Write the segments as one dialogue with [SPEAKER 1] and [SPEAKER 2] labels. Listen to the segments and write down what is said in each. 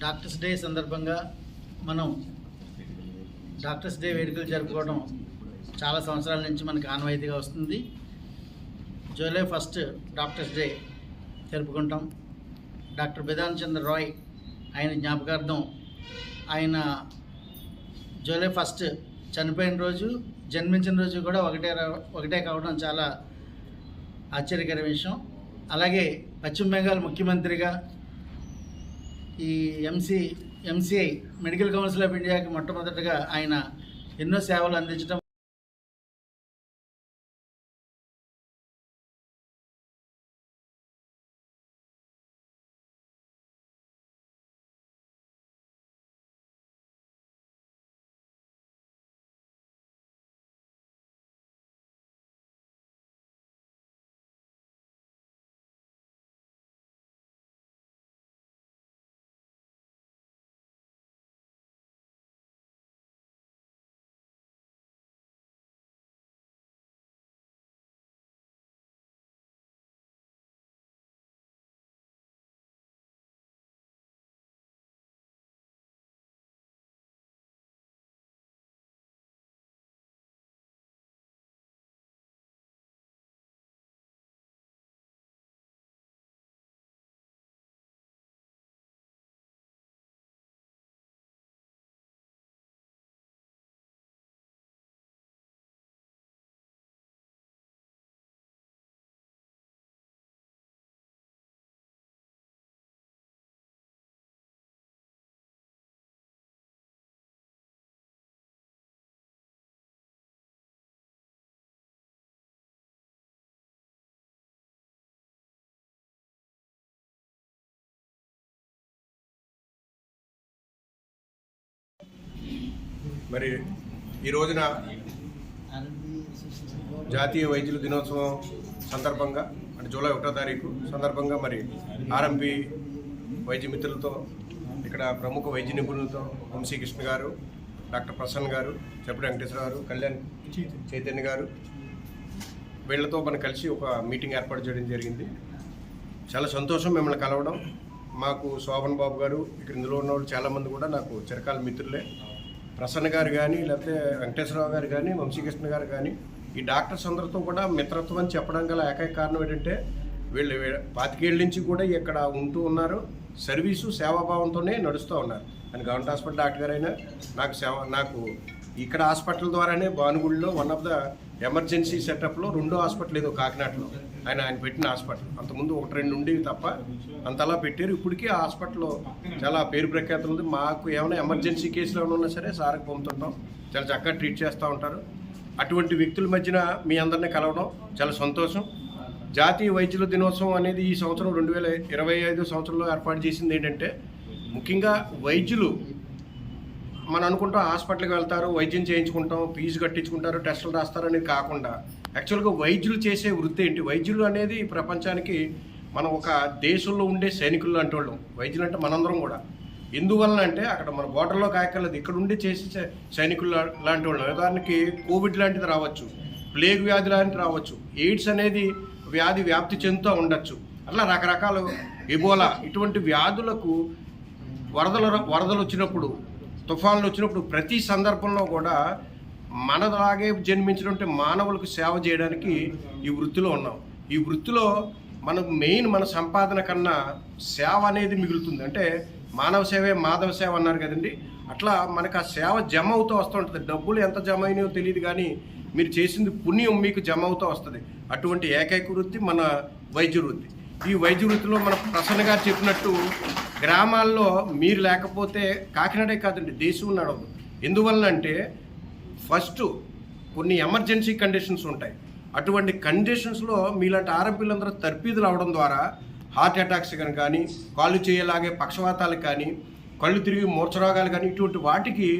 [SPEAKER 1] Doctors day సందర్భంగా మనం doctors day వేడుకలు జరుపుకోవడం చాలా సంవత్సరాల నుంచి మనకి ఆనవాయితీగా వస్తుంది. జూలై ఫస్ట్ డాక్టర్స్ డే జరుపుకుంటాం. డాక్టర్ బిధాన్ చంద్ర రాయ్ ఆయన జ్ఞాపకార్థం ఆయన జూలై ఫస్ట్ చనిపోయిన రోజు జన్మించిన రోజు కూడా ఒకటే రా- ఒకటే కావడం చాలా ఆశ్చర్యకర విషయం. అలాగే పశ్చిమ బెంగాల్ ముఖ్యమంత్రిగా ఈ MC MCI medical council of ఇండియాకి మొట్టమొదటిగా ఆయన ఎన్నో సేవలు అందించడం
[SPEAKER 2] మరి ఈ రోజున జాతీయ వైద్యుల దినోత్సవం సందర్భంగా అంటే జూలై ఒకటో తారీఖు సందర్భంగా మరి ఆర్ఎంపి వైద్య మిత్రులతో ఇక్కడ ప్రముఖ వైద్య నిపుణులతో వంశీకృష్ణ గారు డాక్టర్ ప్రసన్న గారు చెప్పడి వెంకటేశ్వర గారు కళ్యాణ్ చైతన్య గారు వీళ్ళతో మనం కలిసి ఒక మీటింగ్ ఏర్పాటు చేయడం జరిగింది. చాలా సంతోషం మిమ్మల్ని కలవడం. మాకు శోభన్ బాబు గారు ఇక్కడ ఇందులో ఉన్న వాళ్ళు చాలామంది కూడా నాకు చిరకాల మిత్రులే. ప్రసన్న గారు కానీ లేకపోతే వెంకటేశ్వరరావు గారు కానీ వంశీకృష్ణ గారు కానీ ఈ డాక్టర్స్ అందరితో కూడా మిత్రత్వం అని చెప్పడం గల ఏకైక కారణం ఏంటంటే వీళ్ళు పాతికేళ్ళ నుంచి కూడా ఇక్కడ ఉంటూ ఉన్నారు. సర్వీసు సేవాభావంతోనే నడుస్తూ ఉన్నారు. అని గవర్నమెంట్ హాస్పిటల్ డాక్టర్ గారైనా నాకు సేవ నాకు ఇక్కడ హాస్పిటల్ ద్వారానే భానుగుడిలో వన్ ఆఫ్ ద ఎమర్జెన్సీ సెటప్లో రెండో హాస్పిటల్ ఏదో కాకినాడలో. ఆయన ఆయన పెట్టిన హాస్పిటల్. అంతకుముందు ఒకటి రెండు ఉండేవి తప్ప అంతలా పెట్టారు. ఇప్పటికీ ఆ హాస్పిటల్లో చాలా పేరు ప్రఖ్యాతులు ఉంది. మాకు ఏమైనా ఎమర్జెన్సీ కేసులు ఏమైనా ఉన్నా సరే సార్కి పంపుతుంటాం. చాలా చక్కగా ట్రీట్ చేస్తూ ఉంటారు. అటువంటి వ్యక్తుల మధ్యన మీ అందరినీ కలవడం చాలా సంతోషం. జాతీయ వైద్యుల దినోత్సవం అనేది ఈ సంవత్సరం రెండు వేల ఇరవై ఐదు సంవత్సరంలో ఏర్పాటు చేసింది ఏంటంటే ముఖ్యంగా వైద్యులు మనం అనుకుంటాం హాస్పిటల్కి వెళ్తారు వైద్యం చేయించుకుంటాం ఫీజు కట్టించుకుంటారు టెస్టులు రాస్తారు అనేది కాకుండా యాక్చువల్గా వైద్యులు చేసే వృత్తి ఏంటి? వైద్యులు అనేది ప్రపంచానికి మనం ఒక దేశంలో ఉండే సైనికులు లాంటి వాళ్ళం. వైద్యులు అంటే మనందరం కూడా. ఎందువలన అంటే అక్కడ మన బోర్డర్లో కాయకలేదు ఇక్కడ ఉండి చేసే సైనికులు లాంటి వాళ్ళం. ఉదాహరణకి కోవిడ్ లాంటిది రావచ్చు ప్లేగ్ వ్యాధి లాంటిది రావచ్చు ఎయిడ్స్ అనేది వ్యాధి వ్యాప్తి చెందుతూ ఉండొచ్చు. అట్లా రకరకాల ఎబోలా ఇటువంటి వ్యాధులకు వరదలు వరదలు వచ్చినప్పుడు తుఫాన్లు వచ్చినప్పుడు ప్రతి సందర్భంలో కూడా మనలాగే జన్మించినటువంటి మానవులకు సేవ చేయడానికి ఈ వృత్తిలో ఉన్నాం. ఈ వృత్తిలో మనకు మెయిన్ మన సంపాదన కన్నా సేవ అనేది మిగులుతుంది. అంటే మానవ సేవే మాధవ సేవ అన్నారు కదండి. అట్లా మనకు ఆ సేవ జమ అవుతూ వస్తూ ఉంటుంది. డబ్బులు ఎంత జమ అయినాయో తెలియదు కానీ మీరు చేసింది పుణ్యం మీకు జమ అవుతూ వస్తుంది. అటువంటి ఏకైక వృత్తి మన వైద్య వృత్తి. ఈ వైద్య వృత్తిలో మన ప్రసన్న గారు చెప్పినట్టు గ్రామాల్లో మీరు లేకపోతే కాకినాడే కాదండి దేశం నడవదు ఎందువలన అంటే ఫస్ట్ కొన్ని ఎమర్జెన్సీ కండిషన్స్ ఉంటాయి. అటువంటి కండిషన్స్లో మీలాంటి ఆర్ఎంపీలందరూ తర్పీదులు అవడం ద్వారా హార్ట్ అటాక్స్ కానీ కానీ కాళ్ళు చేయలాగే పక్షవాతాలు కానీ కళ్ళు తిరిగి మూర్ఛరోగాలు కానీ ఇటువంటి వాటికి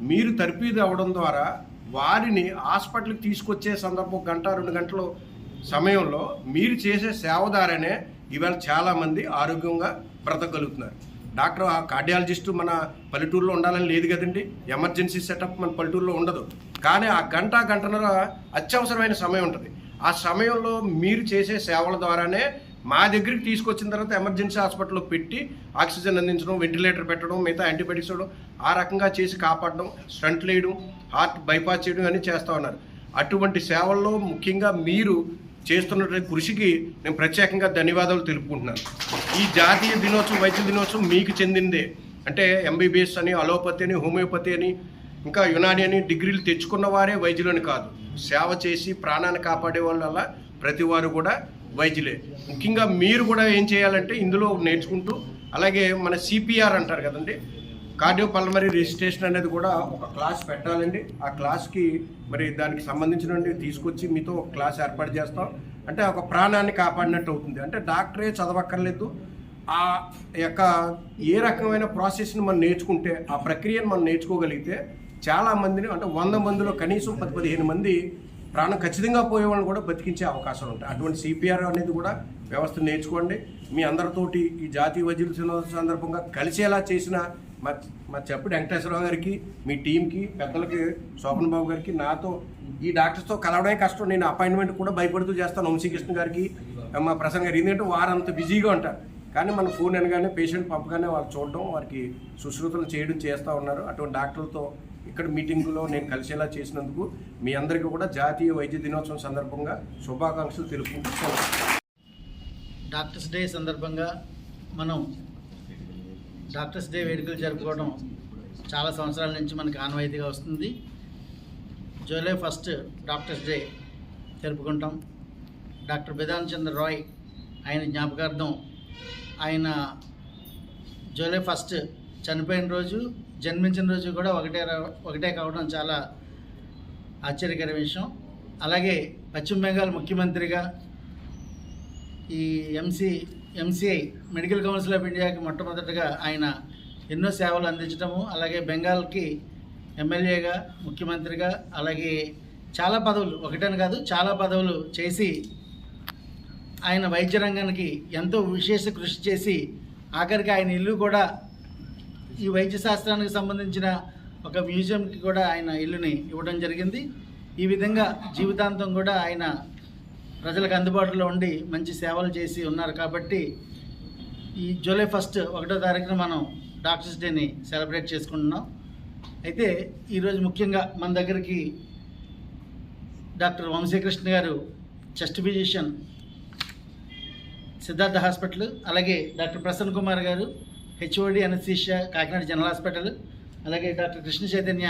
[SPEAKER 2] మీరు తర్పీదు అవ్వడం ద్వారా వారిని హాస్పిటల్కి తీసుకొచ్చే సందర్భం గంట రెండు గంటలు సమయంలో మీరు చేసే సేవ ద్వారానే ఇవాళ చాలామంది ఆరోగ్యంగా బ్రతకగలుగుతున్నారు. డాక్టర్ ఆ కార్డియాలజిస్టు మన పల్లెటూరులో ఉండాలని లేదు కదండి. ఎమర్జెన్సీ సెటప్ మన పల్లెటూరులో ఉండదు. కానీ ఆ గంట గంటన్నర అత్యవసరమైన సమయం ఉంటుంది. ఆ సమయంలో మీరు చేసే సేవల ద్వారానే మా దగ్గరికి తీసుకొచ్చిన తర్వాత ఎమర్జెన్సీ హాస్పిటల్లో పెట్టి ఆక్సిజన్ అందించడం వెంటిలేటర్ పెట్టడం మిగతా యాంటీబయాటిక్స్ ఇవ్వడం ఆ రకంగా చేసి కాపాడడం స్టంట్ వేయడం హార్ట్ బైపాస్ చేయడం అన్నీ చేస్తూ ఉన్నారు. అటువంటి సేవల్లో ముఖ్యంగా మీరు చేస్తున్నటువంటి కృషికి నేను ప్రత్యేకంగా ధన్యవాదాలు తెలుపుకుంటున్నాను. ఈ జాతీయ దినోత్సవం వైద్య దినోత్సవం మీకు చెందిందే. అంటే ఎంబీబీఎస్ అని అలోపతి అని హోమియోపతి అని ఇంకా యునాని అని డిగ్రీలు తెచ్చుకున్న వారే వైద్యులని కాదు. సేవ చేసి ప్రాణాన్ని కాపాడే వాళ్ళ ప్రతి వారు కూడా వైద్యులే. ముఖ్యంగా మీరు కూడా ఏం చేయాలంటే ఇందులో నేర్చుకుంటూ అలాగే మన సిపిఆర్ అంటారు కదండి కార్డియోపల్మరీ రిజిస్ట్రేషన్ అనేది కూడా ఒక క్లాస్ పెట్టాలండి. ఆ క్లాస్కి మరి దానికి సంబంధించినవి తీసుకొచ్చి మీతో ఒక క్లాస్ ఏర్పాటు చేస్తాం. అంటే ఒక ప్రాణాన్ని కాపాడినట్టు అవుతుంది. అంటే డాక్టరే చదవక్కర్లేదు. ఆ యొక్క ఏ రకమైన ప్రాసెస్ని మనం నేర్చుకుంటే ఆ ప్రక్రియను మనం నేర్చుకోగలిగితే చాలా మందిని అంటే వంద మందిలో కనీసం పది పదిహేను మంది ప్రాణం ఖచ్చితంగా పోయే వాళ్ళని కూడా బతికించే అవకాశాలు ఉంటాయి. అటువంటి సిపిఆర్ అనేది కూడా వ్యవస్థ నేర్చుకోండి. మీ అందరితోటి ఈ జాతీయ వైద్యుల సందర్భంగా కలిసేలా చేసిన మా మా చెప్పు వెంకటేశ్వరరావు గారికి మీ టీంకి పెద్దలకి శోభన్ బాబు గారికి నాతో ఈ డాక్టర్స్తో కలవడమే కష్టం. నేను అపాయింట్మెంట్ కూడా భయపడుతూ చేస్తాను వంశీకృష్ణ గారికి మా ప్రసన్న గారు ఎందుకంటే వారు అంత బిజీగా ఉంటారు. కానీ మన ఫోన్ అనగానే పేషెంట్ పంపగానే వాళ్ళు చూడడం వారికి సుశ్రుతులు చేయడం చేస్తూ ఉన్నారు. అటువంటి డాక్టర్లతో ఇక్కడ మీటింగులో నేను కలిసేలా చేసినందుకు మీ అందరికీ కూడా జాతీయ వైద్య దినోత్సవం సందర్భంగా శుభాకాంక్షలు తెలుపుకుంటున్నాను
[SPEAKER 1] డాక్టర్స్ డే సందర్భంగా మనం డాక్టర్స్ డే వేడుకలు జరుపుకోవడం చాలా సంవత్సరాల నుంచి మనకు ఆనవాయితీగా వస్తుంది. జూలై ఫస్ట్ డాక్టర్స్ డే జరుపుకుంటాం. డాక్టర్ బిధాన్ చంద్ర రాయ్ ఆయన జ్ఞాపకార్థం ఆయన జూలై ఫస్ట్ చనిపోయిన రోజు జన్మించిన రోజు కూడా ఒకటే రా- ఒకటే కావడం చాలా ఆశ్చర్యకర విషయం. అలాగే పశ్చిమ బెంగాల్ ముఖ్యమంత్రిగా ఈ MC MCI medical council of ఇండియాకి మొట్టమొదటగా ఆయన ఎన్నో సేవలు అందించడము అలాగే బెంగాల్కి ఎమ్మెల్యేగా ముఖ్యమంత్రిగా అలాగే చాలా పదవులు ఒకటని కాదు చాలా పదవులు చేసి ఆయన వైద్య రంగానికి ఎంతో విశేష కృషి చేసి ఆఖరికి ఆయన ఇల్లు కూడా ఈ వైద్య శాస్త్రానికి సంబంధించిన ఒక మ్యూజియంకి కూడా ఆయన ఇల్లుని ఇవ్వడం జరిగింది. ఈ విధంగా జీవితాంతం కూడా ఆయన ప్రజలకు అందుబాటులో ఉండి మంచి సేవలు చేసి ఉన్నారు కాబట్టి ఈ జూలై ఫస్ట్ ఒకటో తారీఖున మనం డాక్టర్స్ డేని సెలబ్రేట్ చేసుకుంటున్నాం. అయితే ఈరోజు ముఖ్యంగా మన దగ్గరికి డాక్టర్ వంశీకృష్ణ గారు చెస్ట్ ఫిజిషియన్ సిద్ధార్థ హాస్పిటల్ అలాగే డాక్టర్ ప్రసన్న కుమార్ గారు HOD anaesthesia Kakinada general hospital అలాగే doctor Krishna Chaitanya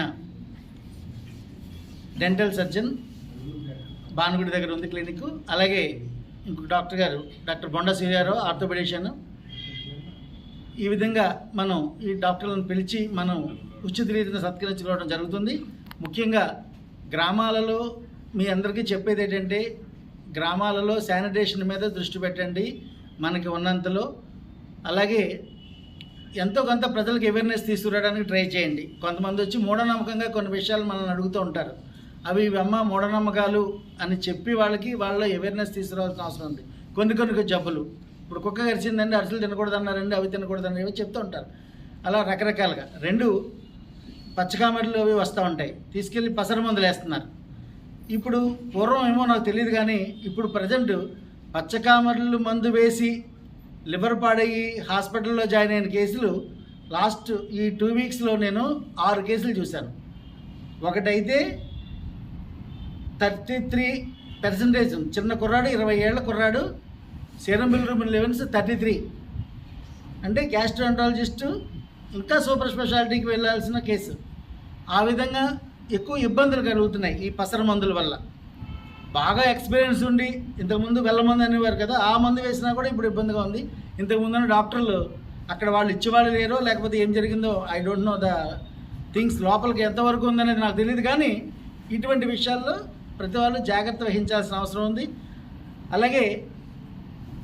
[SPEAKER 1] dental surgeon Bhanugudi దగ్గర ఉంది క్లినిక్. అలాగే ఇంకొక డాక్టర్ గారు డాక్టర్ బొండ సూర్యారావు ఆర్థోపెడిషియన్. ఈ విధంగా మనం ఈ డాక్టర్లను పిలిచి మనం ఉచిత రీతిని సత్కరించుకోవడం జరుగుతుంది. ముఖ్యంగా గ్రామాలలో మీ అందరికీ చెప్పేది ఏంటంటే గ్రామాలలో శానిటేషన్ మీద దృష్టి పెట్టండి మనకి ఉన్నంతలో. అలాగే ఎంతో కొంత ప్రజలకు అవేర్నెస్ తీసుకురావడానికి ట్రై చేయండి. కొంతమంది వచ్చి మూఢనమ్మకంగా కొన్ని విషయాలు మనల్ని అడుగుతూ ఉంటారు. అవి ఇవి అమ్మ మూఢనమ్మకాలు అని చెప్పి వాళ్ళకి వాళ్ళ అవేర్నెస్ తీసుకురావాల్సిన అవసరం ఉంది. కొన్ని కొన్ని జబ్బులు. ఇప్పుడు కుక్క గరిచిందండి అరిసెలు తినకూడదన్నారండి అవి తినకూడదని ఇవి చెప్తూ ఉంటారు. అలా రకరకాలుగా. రెండు పచ్చకామెరలు అవి వస్తూ ఉంటాయి. తీసుకెళ్ళి పసర మందులు వేస్తున్నారు. ఇప్పుడు పూర్వం ఏమో నాకు తెలియదు కానీ ఇప్పుడు ప్రజెంట్ పచ్చకామెరలు మందు వేసి లివర్ పాడయ్యి హాస్పిటల్లో జాయిన్ అయిన కేసులు లాస్ట్ ఈ టూ వీక్స్లో నేను ఆరు కేసులు చూశాను. ఒకటైతే థర్టీ త్రీ పర్సంటేజ్ చిన్న కుర్రాడు ఇరవై ఏళ్ళ కుర్రాడు serum bilirubin levels thirty three. అంటే గ్యాస్ట్రాంటాలజిస్టు ఇంకా సూపర్ స్పెషాలిటీకి వెళ్ళాల్సిన కేసు. ఆ విధంగా ఎక్కువ ఇబ్బందులు కలుగుతున్నాయి ఈ పసర మందుల వల్ల. బాగా ఎక్స్పీరియన్స్ ఉండి ఇంతకుముందు వెళ్ళ మందు అనేవారు కదా ఆ మందు వేసినా కూడా ఇప్పుడు ఇబ్బందిగా ఉంది. ఇంతకుముందు డాక్టర్లు అక్కడ వాళ్ళు ఇచ్చేవాళ్ళు లేరో లేకపోతే ఏం జరిగిందో I don't know the things లోపలికి ఎంతవరకు ఉందనేది నాకు తెలియదు కానీ ఇటువంటి విషయాల్లో ప్రతి వాళ్ళు జాగ్రత్త వహించాల్సిన అవసరం ఉంది. అలాగే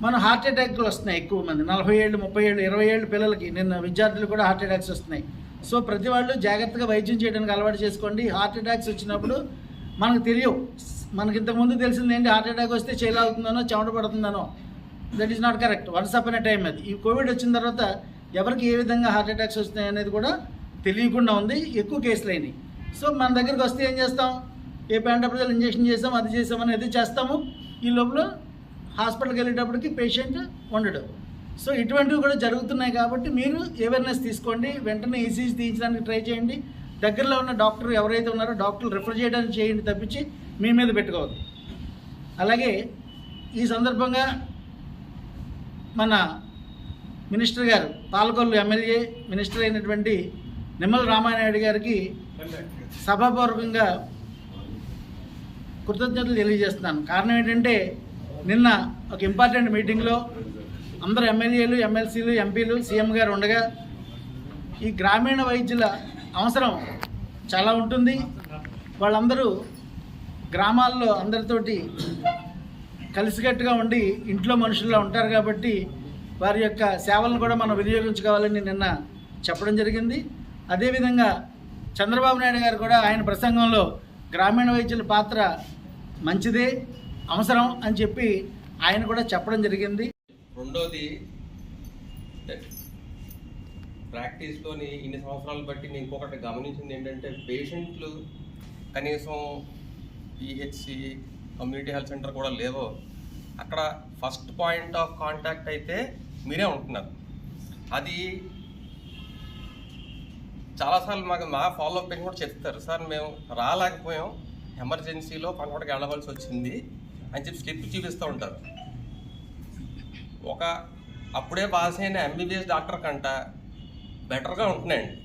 [SPEAKER 1] మన హార్ట్ అటాక్లు వస్తున్నాయి ఎక్కువ మంది. నలభై ఏళ్ళు ముప్పై ఏళ్ళు ఇరవై ఏళ్ళు పిల్లలకి నిన్న విద్యార్థులు కూడా హార్ట్ అటాక్స్ వస్తున్నాయి. సో ప్రతి వాళ్ళు జాగ్రత్తగా వైద్యం చేయడానికి అలవాటు చేసుకోండి. హార్ట్ అటాక్స్ వచ్చినప్పుడు మనకు తెలియవు. మనకి ఇంతకుముందు తెలిసింది ఏంటి? హార్ట్ అటాక్ వస్తే చేయలాగుతుందనో చెమట పడుతుందనో. That is not correct once up అనే టైం అది. ఈ కోవిడ్ వచ్చిన తర్వాత ఎవరికి ఏ విధంగా హార్ట్ అటాక్స్ వస్తున్నాయి అనేది కూడా తెలియకుండా ఉంది. ఎక్కువ కేసులు అయినాయి. సో మన దగ్గరికి వస్తే ఏం చేస్తాం? ఏ ప్యాంటప్రజల్ ఇంజెక్షన్ చేసాం అది చేసాం అనేది చేస్తాము. ఈ లోపల హాస్పిటల్కి వెళ్ళేటప్పటికి పేషెంట్ ఉండడు. సో ఇటువంటివి కూడా జరుగుతున్నాయి కాబట్టి మీరు అవేర్నెస్ తీసుకోండి. వెంటనే ఈసీజీ తీయించడానికి ట్రై చేయండి. దగ్గరలో ఉన్న డాక్టర్ ఎవరైతే ఉన్నారో డాక్టర్లు రిఫర్ చేయడానికి చేయండి తప్పించి మీ మీద పెట్టుకోవద్దు. అలాగే ఈ సందర్భంగా మన మినిస్టర్ గారు పాలకొల్లు ఎమ్మెల్యే మినిస్టర్ అయినటువంటి నిమ్మల రామానాయుడు గారికి సభాపూర్వకంగా కృతజ్ఞతలు తెలియజేస్తున్నాను. కారణం ఏంటంటే నిన్న ఒక ఇంపార్టెంట్ మీటింగ్లో అందరు ఎమ్మెల్యేలు ఎమ్మెల్సీలు ఎంపీలు సీఎం గారు ఉండగా ఈ గ్రామీణ వైద్యుల అవసరం చాలా ఉంటుంది. వాళ్ళందరూ గ్రామాల్లో అందరితోటి కలిసికట్టుగా ఉండి ఇంట్లో మనుషుల్లో ఉంటారు కాబట్టి వారి యొక్క సేవలను కూడా మనం వినియోగించుకోవాలని నిన్న చెప్పడం జరిగింది. అదేవిధంగా చంద్రబాబు నాయుడు గారు కూడా ఆయన ప్రసంగంలో గ్రామీణ వైద్యుల పాత్ర మంచిదే అవసరం అని చెప్పి ఆయన కూడా చెప్పడం జరిగింది.
[SPEAKER 3] రెండోది ప్రాక్టీస్లోని ఇన్ని సంవత్సరాలు బట్టి నేను ఇంకొకటి గమనించింది ఏంటంటే పేషెంట్లు కనీసం పిహెచ్సి కమ్యూనిటీ హెల్త్ సెంటర్ కూడా లేవో అక్కడ ఫస్ట్ పాయింట్ ఆఫ్ కాంటాక్ట్ అయితే మీరే ఉంటున్నారు. అది చాలాసార్లు మాకు మా ఫాలో అప్ కూడా చెప్తారు సార్ మేము రాలేకపోయాం ఎమర్జెన్సీలో పనకొడకి వెళ్ళవలసి వచ్చింది అని చెప్పి స్లిప్ చూపిస్తూ ఉంటారు. ఒక అప్పుడే పాస్ అయిన ఎంబీబీఎస్ డాక్టర్ కంట బెటర్గా ఉంటున్నాయండి.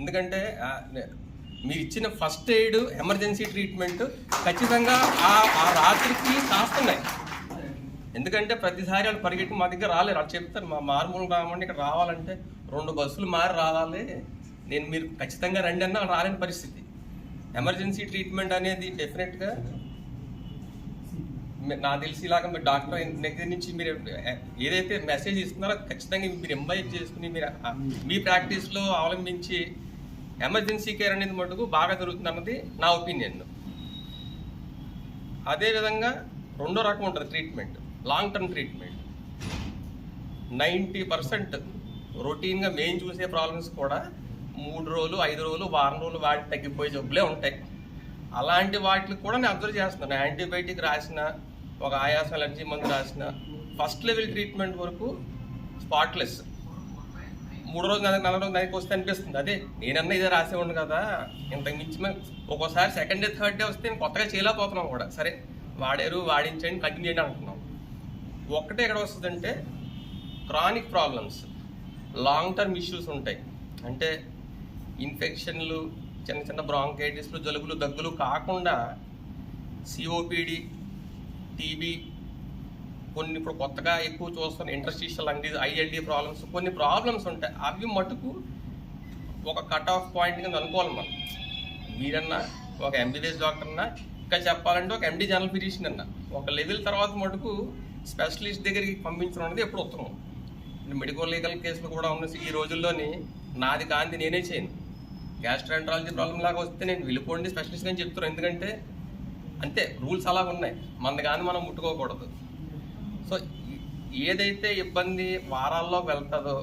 [SPEAKER 3] ఎందుకంటే మీరు ఇచ్చిన ఫస్ట్ ఎయిడ్ ఎమర్జెన్సీ ట్రీట్మెంట్ ఖచ్చితంగా ఆ ఆ రాత్రికి కాస్తున్నాయి. ఎందుకంటే ప్రతిసారి వాళ్ళు పరిగెట్టి మా దగ్గర రాలేరు. వాళ్ళు చెప్తారు మా మార్మూలు రామండి ఇక్కడ రావాలంటే రెండు బస్సులు మారి రావాలి. నేను మీరు ఖచ్చితంగా రండి అన్న రాలేని పరిస్థితి. ఎమర్జెన్సీ ట్రీట్మెంట్ అనేది డెఫినెట్గా నా నాకు మీరు డాక్టర్ దగ్గర నుంచి మీరు ఏదైతే మెసేజ్ ఇస్తున్నారో ఖచ్చితంగా మీరు ఎంబైబ్ చేసుకుని మీరు మీ ప్రాక్టీస్లో అవలంబించి ఎమర్జెన్సీ కేర్ అనేది మటుకు బాగా జరుగుతుంది అన్నది నా ఒపీనియన్. అదేవిధంగా రెండో రకం ఉంటుంది treatment long term treatment. Ninety percent రొటీన్గా మేము చూసే ప్రాబ్లమ్స్ కూడా మూడు రోజులు ఐదు రోజులు వారం రోజులు వాటి తగ్గిపోయే జబ్బులే ఉంటాయి. అలాంటి వాటికి కూడా నేను అబ్జర్వ్ చేస్తున్నాను. యాంటీబయాటిక్ రాసిన ఒక ఆయాసం ఎలర్జీ మందు రాసిన ఫస్ట్ లెవెల్ ట్రీట్మెంట్ వరకు స్పాట్లెస్. మూడు రోజులు నెల నెల రోజులు నెలకి వస్తే అనిపిస్తుంది. అదే నేనన్నా ఇదే రాసేవాడు కదా. ఇంతకు మించి ఒక్కోసారి సెకండ్ డే థర్డ్ డే వస్తే నేను కొత్తగా చేయలేకపోతున్నాం కూడా. సరే వాడారు వాడించండి కంటిన్యూ చేయండి అంటున్నాం. ఒక్కటే ఎక్కడ వస్తుందంటే chronic problems long term issues ఉంటాయి. అంటే ఇన్ఫెక్షన్లు చిన్న చిన్న బ్రాంకైటిస్లు జలుబులు దగ్గులు కాకుండా సిఓపిడి టీబీ కొన్ని ఇప్పుడు కొత్తగా ఎక్కువ చూస్తున్న ఇంటర్స్టిషియల్ లంగ్ ఐఎల్డి ప్రాబ్లమ్స్ కొన్ని ప్రాబ్లమ్స్ ఉంటాయి. అవి మటుకు ఒక కట్ ఆఫ్ పాయింట్ కింద అనుకోవాలి మనం. మీరన్నా ఒక ఎంబీబీఎస్ డాక్టర్ అన్నా ఇంకా చెప్పాలంటే ఒక ఎండి జనరల్ ఫిజిషియన్ అన్న ఒక లెవెల్ తర్వాత మటుకు స్పెషలిస్ట్ దగ్గరికి పంపించడం అనేది ఎప్పుడు ఉత్తమం. మెడికల్ లీగల్ కేసులు కూడా ఉన్న ఈ రోజుల్లోని నాది కాంతి నేనే చేయను. గ్యాస్ట్రాంట్రాలజీ ప్రాబ్లం లాగా వస్తే నేను వెళ్ళిపోండి స్పెషలిస్ట్ అని చెప్తున్నాను ఎందుకంటే అంతే రూల్స్ అలాగ ఉన్నాయి. మన కానీ మనం ముట్టుకోకూడదు. సో ఏదైతే ఇబ్బంది వారాల్లో వెళ్తుందో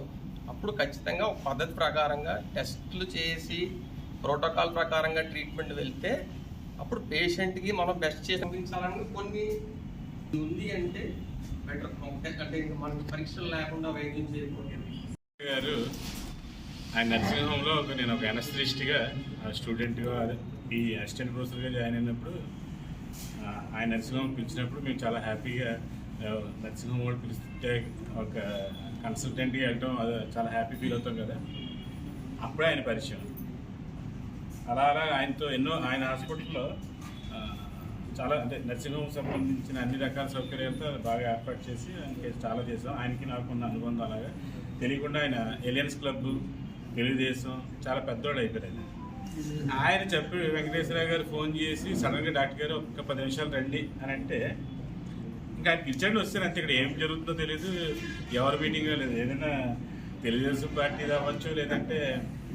[SPEAKER 3] అప్పుడు ఖచ్చితంగా ఒక పద్ధతి ప్రకారంగా టెస్టులు చేసి ప్రోటోకాల్ ప్రకారంగా ట్రీట్మెంట్ వెళ్తే అప్పుడు పేషెంట్కి మనం బెస్ట్ చేసి పంపించాలని కొన్ని ఉంది అంటే బెటర్. అంటే ఇంకా మనకి పరీక్షలు లేకుండా వైద్యం చేయకూడదు
[SPEAKER 4] గారు ఆయన నర్సింగ్ హోమ్లో నేను ఒక ఎనస్థిస్ట్గా స్టూడెంట్గా ఈ అసిస్టెంట్ ప్రొఫెసర్గా జాయిన్ అయినప్పుడు ఆ, ఆయన నర్సింగ్ హోమ్ పిలిచినప్పుడు మేము చాలా హ్యాపీగా నర్సింగ్ హోమ్ కూడా పిలిస్తే ఒక కన్సల్టెంట్గా వెళ్ళటం అది చాలా హ్యాపీ ఫీల్ అవుతాం కదా. అప్పుడే ఆయన పరిచయం. అలా అలా ఆయనతో ఎన్నో ఆయన హాస్పిటల్లో చాలా అంటే నర్సింగ్ హోమ్ సంబంధించిన అన్ని రకాల సౌకర్యాలతో బాగా ఏర్పాటు చేసి ఆయనకి చాలా చేసాం. ఆయనకి నాకు ఉన్న అనుబంధం అలాగా. తెలియకుండా ఆయన ఎలియన్స్ క్లబ్ తెలుగుదేశం చాలా పెద్దోడు అయిపోయారు ఆయన చెప్పి వెంకటేశ్వర గారు ఫోన్ చేసి సడన్గా డాక్టర్ గారు ఒక్క పది నిమిషాలు రండి అని అంటే ఇంకా ఆయన పిలిచండి వస్తే అంతే ఇక్కడ ఏం జరుగుతుందో తెలియదు ఎవరి మీటింగ్ లేదు ఏదైనా తెలుగుదేశం పార్టీ అవ్వచ్చు లేదంటే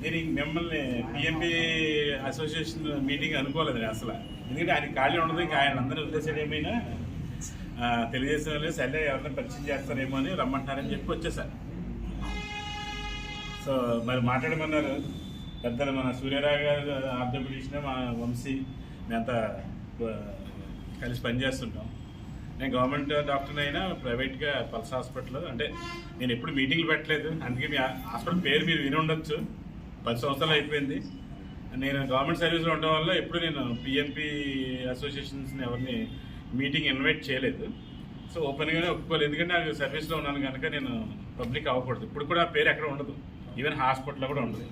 [SPEAKER 4] నేను మిమ్మల్ని పిఎంపీ అసోసియేషన్ మీటింగ్ అనుకోలేదు అసలు. ఎందుకంటే ఆయన ఖాళీ ఉండదు ఇంకా ఆయన అందరూ వదిలేసాడు ఏమైనా? తెలుగుదేశం వాళ్ళు సరే ఎవరైనా పరిచయం చేస్తారేమో అని రమ్మంటారని చెప్పి వచ్చేసారు సో మరి మాట్లాడమన్నారు. పెద్దలు మన సూర్యరావు గారు ఆర్థోపెడిషన్ మా వంశీ మేమంతా కలిసి పనిచేస్తుంటాం నేను గవర్నమెంట్ డాక్టర్ అయినా ప్రైవేట్గా పల్స్ హాస్పిటల్ అంటే నేను ఎప్పుడు మీటింగ్లు పెట్టలేదు. అందుకే మీ హాస్పిటల్ పేరు మీరు విని ఉండొచ్చు. పది సంవత్సరాలు అయిపోయింది. నేను గవర్నమెంట్ సర్వీస్లో ఉండడం వల్ల ఎప్పుడు నేను పిఎన్పి అసోసియేషన్స్ని ఎవరిని మీటింగ్ ఇన్వైట్ చేయలేదు. సో ఓపెన్గానే ఒప్పుకోలేదు. ఎందుకంటే నాకు సర్వీస్లో ఉన్నాను కనుక నేను పబ్లిక్ అవ్వకూడదు. ఇప్పుడు కూడా ఆ పేరు ఎక్కడ ఉండదు. ఈవెన్ హాస్పిటల్లో కూడా ఉండదు.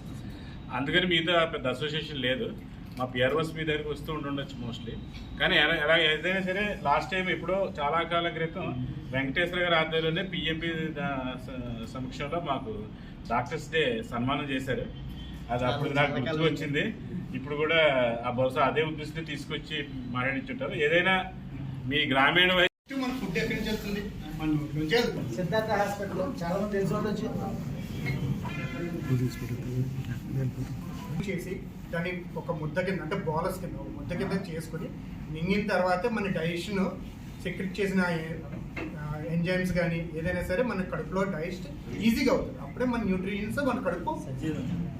[SPEAKER 4] అందుకని మీతో పెద్ద అసోసియేషన్ లేదు. మా పిఆర్ఓస్ మీ దగ్గరికి వస్తూ ఉండుండొచ్చు మోస్ట్లీ. కానీ ఎలా ఎలా ఏదైనా సరే లాస్ట్ టైం ఎప్పుడో చాలా కాలం క్రితం వెంకటేశ్వర గారి ఆధ్వర్యంలోనే పిఎంపి సమక్షంలో మాకు డాక్టర్స్ డే సన్మానం చేశారు. అది అప్పుడు నాకు గుర్తు వచ్చింది ఇప్పుడు కూడా ఆ బహుశా అదే ఉద్దేశంతో తీసుకొచ్చి మాట్లాడించుంటారు ఏదైనా మీ గ్రామీణ వై-
[SPEAKER 5] మన ఫుడ్ ఎక్కడి నుంచి వస్తుంది మన నోటి నుంచి వెళ్తుంది.
[SPEAKER 1] సిద్ధార్థ హాస్పిటల్ చాలా మంది
[SPEAKER 5] చేసి దాన్ని ఒక ముద్ద కింద అంటే బోలస్ కింద ఒక ముద్ద కింద చేసుకొని మింగిన తర్వాత మన డైజెషన్ సెక్రెట్ చేసిన ఎంజైమ్స్ కానీ ఏదైనా సరే మన కడుపులో డైజెస్ట్ ఈజీగా అవుతుంది. అప్పుడే మన న్యూట్రిషన్స్ మన కడుపు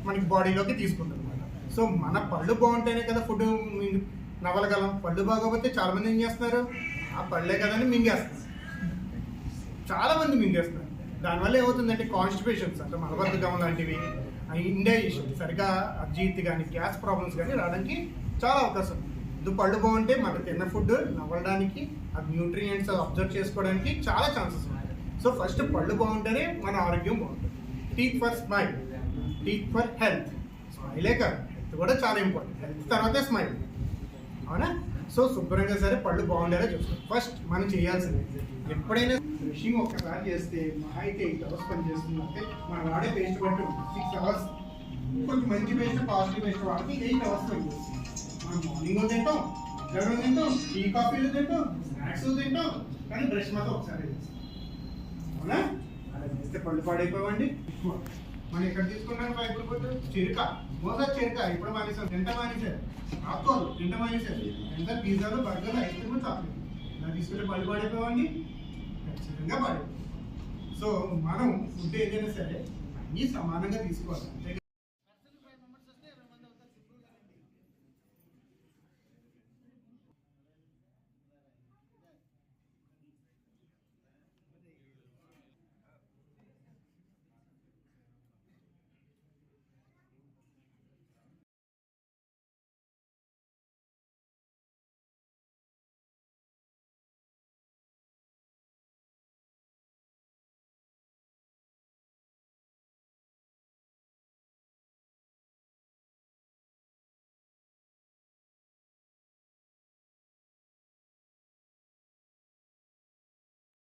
[SPEAKER 5] మనకి బాడీలోకి తీసుకుంటుంది అనమాట సో మన పళ్ళు బాగుంటేనే కదా ఫుడ్ నవ్వలగలం పళ్ళు బాగోకపోతే చాలామంది ఏం చేస్తున్నారు? ఆ పళ్ళే కదని మింగేస్తారు చాలామంది మింగేస్తారు మింగేస్తున్నారు. దానివల్ల ఏమవుతుందంటే కాన్స్టిపేషన్స్ అంటే మలబద్ధకం లాంటివి ఇండైజేషన్ సరిగా అజీర్తి కానీ గ్యాస్ ప్రాబ్లమ్స్ కానీ రావడానికి చాలా అవకాశం ఉంది. ఇది పళ్ళు బాగుంటే మనకు తిన్న ఫుడ్ నవ్వడానికి ఆ న్యూట్రియంట్స్ అబ్జర్వ్ చేసుకోవడానికి చాలా ఛాన్సెస్ ఉన్నాయి. సో ఫస్ట్ పళ్ళు బాగుంటేనే మన ఆరోగ్యం బాగుంటుంది. Teeth for smile teeth for health స్మైలే కాదు హెల్త్ కూడా చాలా ఇంపార్టెంట్ హెల్త్ తర్వాతే స్మైల్ అవునా? సో శుభ్రంగా సరే పళ్ళు బాగుండేలా చూసుకోవాలి ఫస్ట్ మనం చేయాల్సింది ఎప్పుడైనా బ్రషింగ్ ఒక్కసారి చేస్తే మహా అయితే ఎయిట్ అవర్స్ పని చేస్తుంది. మనం వాడే పేస్ట్ బట్టి సిక్స్ అవర్స్ కొంచెం మంచి పేస్ట్ పాజిటివ్ పేస్ట్ వాడితే ఎయిట్ అవర్స్ పని చేస్తుంది. మనం మార్నింగ్ తింటాం మధ్యాహ్నం తింటాం టీ కాఫీలు తింటాం స్నాక్స్ తింటాం కానీ బ్రష్ మాత్రం ఒకసారి చేస్తాం. అవునా? అలా చేస్తే పళ్ళు పాడైపోవండి. మనం ఇక్కడ తీసుకున్నాం? ఫైబర్ ఫుడ్ చిరుక. మోసా చిరుక. ఇప్పుడు మానేసాం ఎంత మానేసారు ఆకుకూరలు. తింట మానేసారు ఎంత పిజ్జాలు బర్గర్లు ఐస్ క్రీమ్ చాక్లెట్ ఇలా తీసుకుంటే పళ్ళు పాడైపోవండి. ఖచ్చితంగా పాడైపోయి సో మనం ఫుడ్ ఏదైనా సరే అన్నీ సమానంగా తీసుకోవాలి. అంతే